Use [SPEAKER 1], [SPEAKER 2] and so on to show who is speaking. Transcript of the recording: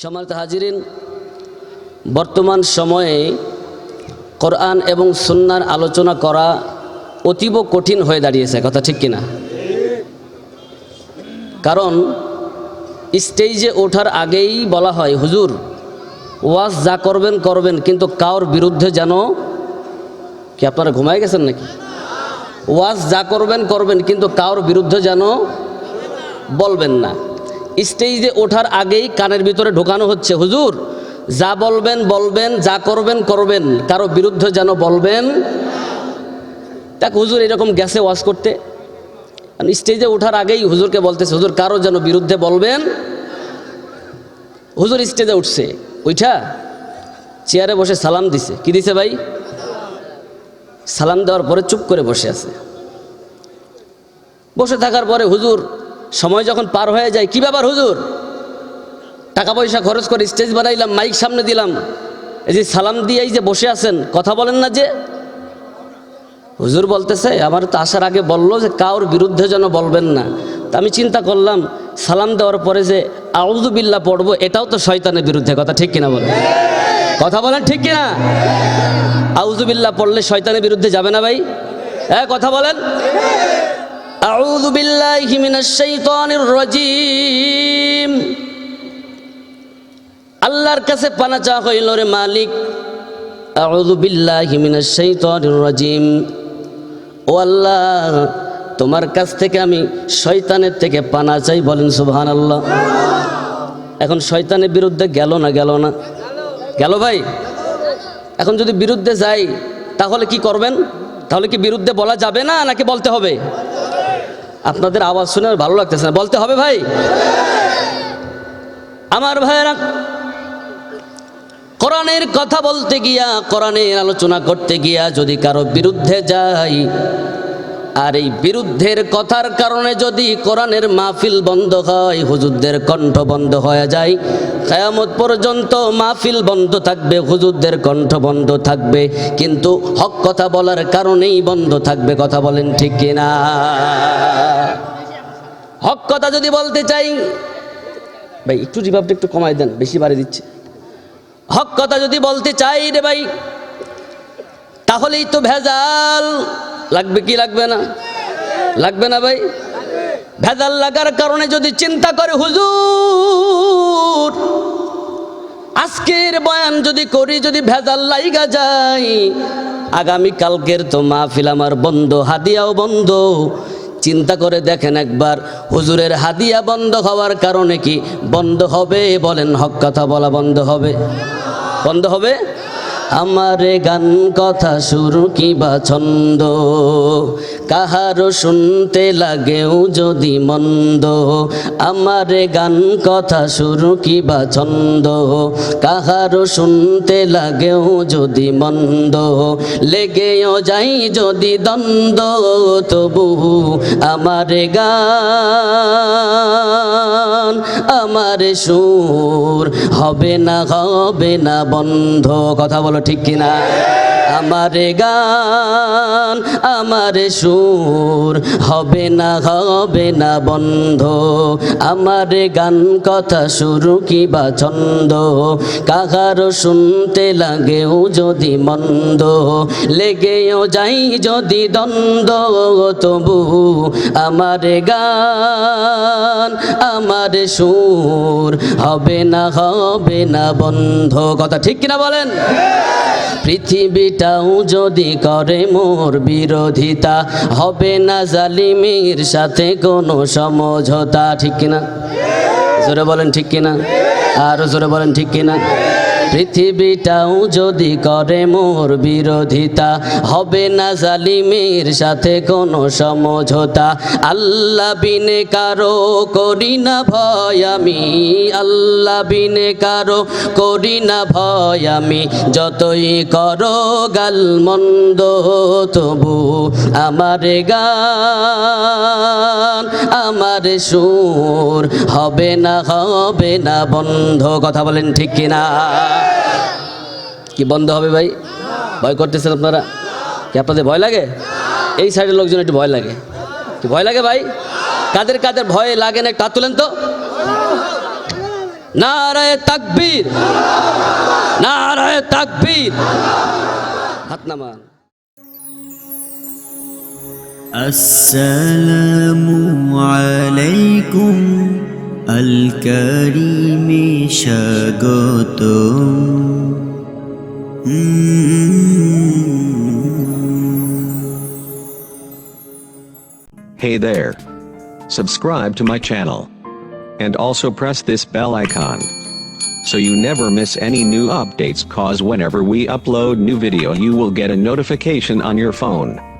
[SPEAKER 1] সম্মানিত হাজিরিন, বর্তমান সময়ে কোরআন এবং সুন্নার আলোচনা করা অতীব কঠিন হয়ে দাঁড়িয়েছে, কথা ঠিক কিনা? কারণ স্টেজে ওঠার আগেই বলা হয়, হুজুর, ওয়াজ যা করবেন করবেন, কিন্তু কার বিরুদ্ধে যেন কি আপনারা ঘুমায় গেছেন নাকি? ওয়াজ যা করবেন করবেন, কিন্তু কার বিরুদ্ধে যেন বলবেন না। স্টেজে ওঠার আগেই কানের ভিতরে ঢোকানো হচ্ছে, হুজুর, যা বলবেন বলবেন, যা করবেন করবেন, কারও বিরুদ্ধে যেন বলবেন। দেখ হুজুর, এরকম গ্যাসে ওয়াজ করতে। স্টেজে ওঠার আগেই হুজুরকে বলতেছে, হুজুর, কারও যেন বিরুদ্ধে বলবেন। হুজুর স্টেজে উঠছে ওইটা চেয়ারে বসে সালাম দিছে। কি দিছে ভাই? সালাম দেওয়ার পরে চুপ করে বসে আছে। বসে থাকার পরে হুজুর সময় যখন পার হয়ে যায়, কি ব্যাপার হুজুর? টাকা পয়সা খরচ করে স্টেজ বানাইলাম মাইক সামনে দিলাম। এই যে সালাম দিয়েই যে বসে আছেন, কথা বলেন না যে। হুজুর বলতেছে, আমার তো আসার আগে বলল যে কাউর বিরুদ্ধে যেন বলবেন না। তা আমি চিন্তা করলাম, সালাম দেওয়ার পরে যে আউজুবিল্লা পড়ব, এটাও তো শয়তানের বিরুদ্ধে, কথা ঠিক কিনা বলেন? কথা বলেন ঠিক কিনা? আউজুবিল্লা পড়লে শয়তানের বিরুদ্ধে যাবে না ভাই? হ্যাঁ কথা বলেন। আউযু বিল্লাহি মিনাশ শাইতানির রাজিম আল্লাহর কাছে পানা চা হইল রে মালিক। আউযু বিল্লাহি মিনাশ শাইতানির রাজিম। ও আল্লাহ, তোমার কাছ থেকে আমি শয়তানের থেকে পানা চাই বলেন সুবহানাল্লাহ। এখন শয়তানের বিরুদ্ধে গেল না গেল না? গেল ভাই? এখন যদি বিরুদ্ধে যাই, তাহলে কি করবেন? তাহলে কি বিরুদ্ধে বলা যাবে না, নাকি বলতে হবে? আপনাদের আওয়াজ শুনে আর ভালো লাগতেছে না। বলতে হবে ভাই। আমার ভাইয়েরা, কোরআনের কথা বলতে গিয়া, কোরআনের আলোচনা করতে গিয়া যদি কারও বিরুদ্ধে যাই আর এই বিরুদ্ধের কথার কারণে যদি কোরআনের মাহফিল বন্ধ হয়, হুজুরদের কণ্ঠ বন্ধ হয়ে যায়, কেয়ামত পর্যন্ত মাহফিল বন্ধ থাকবে, হুজুরদের কণ্ঠ বন্ধ থাকবে, কিন্তু হক কথা বলার কারণেই বন্ধ থাকবে, কথা বলেন ঠিক কিনা হক কথা যদি বলতে চাই, ভাই, একটু রিভাবটা একটু কমাই দেন, বেশি বাড়ি দিচ্ছে। হক কথা যদি বলতে চাই রে ভাই, তাহলেই তো ভেজাল। লাগবে কি লাগবে না? লাগবে না ভাই? ভেজাল লাগার কারণে যদি চিন্তা করে হুজুর, আজকের বয়ান যদি করি, যদি ভেজাল লাইগা যাই আগামী কালকের তো মাহফিল আমার বন্ধ, হাদিয়াও বন্ধ। চিন্তা করে দেখেন একবার, হুজুরের হাদিয়া বন্ধ হওয়ার কারণে কি বন্ধ হবে বলেন? হক কথা বলা বন্ধ হবে। বন্ধ হবে? আমারে গান কথা শুরু কি বা ছন্দ? কাহারও শুনতে লাগেও যদি মন্দ? আমারে গান কথা শুরু কি বা ছন্দ? কাহারও শুনতে লাগেও যদি মন্দ? লেগেও যাই যদি দ্বন্দ্ব, তবু আমারে গান আমার সুর হবে না হবে না বন্ধ। কথা বলো ঠিক কিনা? আমারে গান, আমারে সুর হবে না হবে না বন্ধ। আমারে গান কথা শুরু কি বা ছন্দ? কাহারও শুনতে লাগেও যদি মন্দ? লেগেও যাই যদি দ্বন্দ্ব, তবু আমারে গান, আমারে সুর হবে না হবে না বন্ধ। কথা ঠিক কিনা বলেন? পৃথিবীটাও যদি করে মোর বিরোধিতা, হবে না জালিমির সাথে কোনো সমঝোতা, ঠিক কিনা? জোরে বলেন ঠিক কিনা? আরও জোরে বলেন ঠিক কিনা? পৃথিবীটাও যদি করে মোর বিরোধিতা, হবে না জালিমের সাথে কোনো সমঝোতা। আল্লাহ বিনে কারও করি না ভয় আমি, আল্লাহ বিনে কারও করি না ভয় আমি। যতই করো গাল মন্দ, তবু আমার গান, আমার সুর হবে না হবে না বন্ধ। কথা বলেন ঠিক কিনা? কি বন্ধ হবে ভাই? ভয় করতেছেন আপনারা? কি আপনাদের ভয় লাগে? এই সাইডের লোকজন একটু ভয় লাগে। কি ভয় লাগে ভাই? কাদের কাদের ভয় লাগে না একটু হাত তুলেন তো। নারায় তাকবীর। নারায় তাকবীর। হাত নামান।
[SPEAKER 2] আসসালামু আলাইকুম। আল করিমে স্বাগত
[SPEAKER 3] Hey there. Subscribe to my channel. And also press this bell icon. So you never miss any new updates cause whenever we upload new video you will get a notification on your phone.